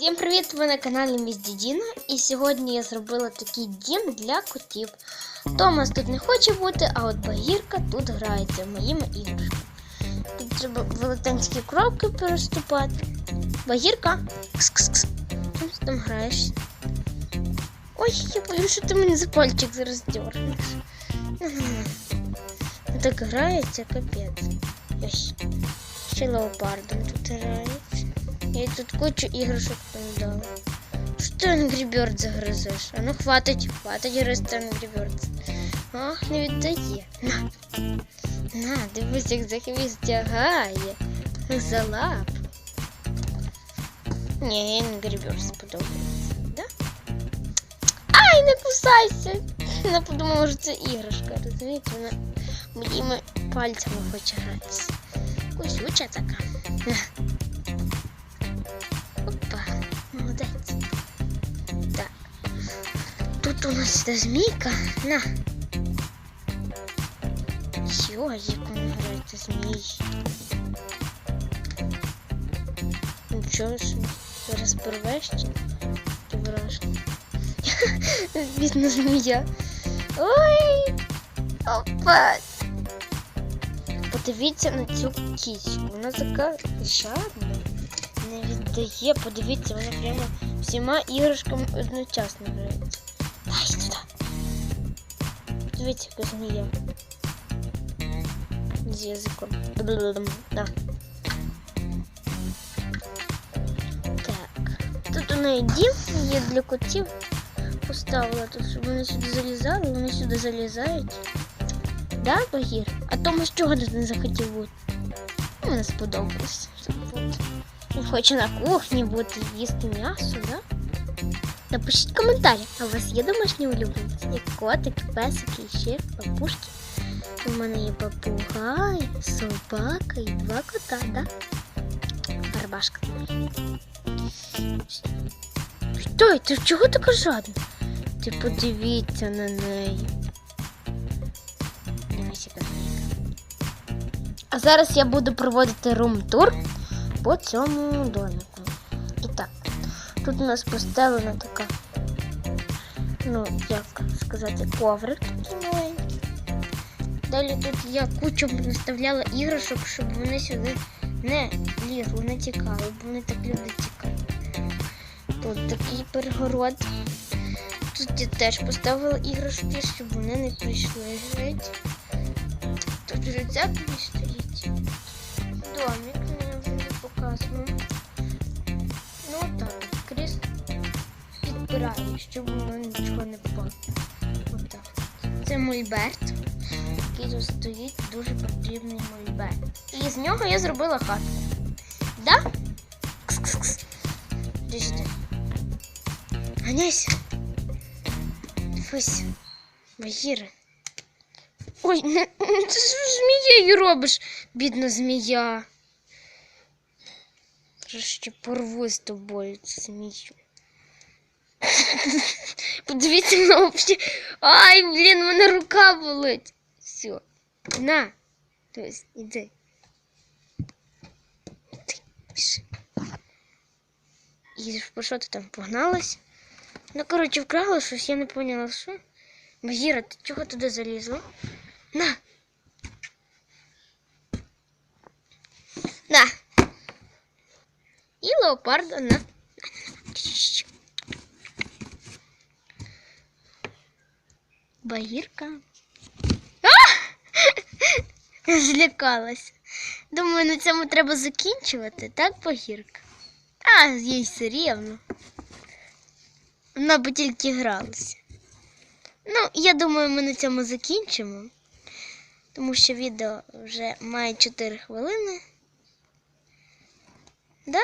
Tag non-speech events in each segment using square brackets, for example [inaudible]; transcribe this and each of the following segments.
Всім привіт! Ви на каналі Міс Дідіна. І сьогодні я зробила такий дім для котів. Томас тут не хоче бути, а от Багірка тут грається моїми іграшками. Тут треба велетенські кропки переступати. Багірка. Кс-кс-кс. Чим ти там граєш? Ой, я боюсь, що ти мені за пальчик зараз дернеш. Так грається, капець. Ось. Ще леопардом тут грається. Я ей тут кучу іграшок там дала. Що Angry Bird загризеш? А ну хватить, хватить гризти Angry Bird. Ах, не віддає. На. На, дивись, як за хвіст тягає. За лап. Ні, Angry Bird сподобається, да? Ай, не кусайся! Вона подумала, що це іграшка, розумієте? Вона моїми пальцями хоче гратися. Кусюча така. Тут у нас іде змійка. На. Йо, як вона грається змій. Нічого собі. Зараз порвеш? Таке враження. Бідна змія. Ой! Опа! Подивіться на цю кіську. Вона така жадна не віддає. Подивіться, вона прямо всіма іграшками одночасно грається. Дай сюди. Подивіться, яка змія. З язиком. Дум-дум-дум. Да. Так. Тут у неї дім є для котів. Поставила тут, щоб вони сюди залізали, вони сюди залізають. Да, Багір? А Томас чого тут не захотів бути? Мені сподобалось. щоб бути. Він хоче на кухні бути, їсти м'ясо, да? Напишіть коментарі, а у вас є домашні улюбленці? Як котики, песики, ще папушки. У мене є попугай, собака і два кота, да? Барбашка. Стой, ти чого така жадна? Ти подивіться на неї. А зараз я буду проводити рум-тур по цьому домику. Тут у нас постелена така, ну, як сказати, коврик такий маленький. Далі тут я кучу наставляла іграшок, щоб вони сюди не лізли, не тікали, бо вони так люблять тікати. Тут такий перегород. Тут я теж поставила іграшки, щоб вони не прийшли геть. Тут не стоїть. Домик, ну, я вже не показую. Підпираю, щоб воно нічого не впало. Отак. Це мольберт, який тут стоїть, дуже потрібний мольберт. І з нього я зробила хатку. Да? Кс-кс-кс. Де? Ганяйся. Дивись. Багіре. Ой, ти ж змією робиш, бідна змія. Ще порву з тобою цю змію. [laughs] Подивіться на взагалі. Ай, блін, в мене рука болить. Все. На. Ось, іди. Ти, піши. І по що ти там погналась? Ну, коротше, вкрала щось, я не поняла, що. Багіра, ти чого туди залізла? На. На. І леопарда на. Багірка. А! [laughs] Злякалась. Думаю, на цьому треба закінчувати, так, Багірка? А, їй все рівно. Вона би тільки гралася. Ну, я думаю, ми на цьому закінчимо, тому що відео вже має 4 хвилини. Да?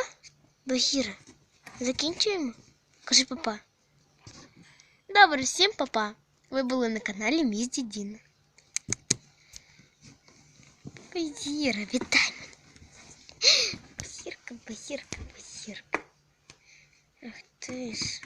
Багіра, закінчуємо? Кажи папа. Добре, всім папа. Ви були на каналі Міс Дідіна. Багіра, вітай мене. [gasps] Багірка, багірка, багірка. Ах ти ж.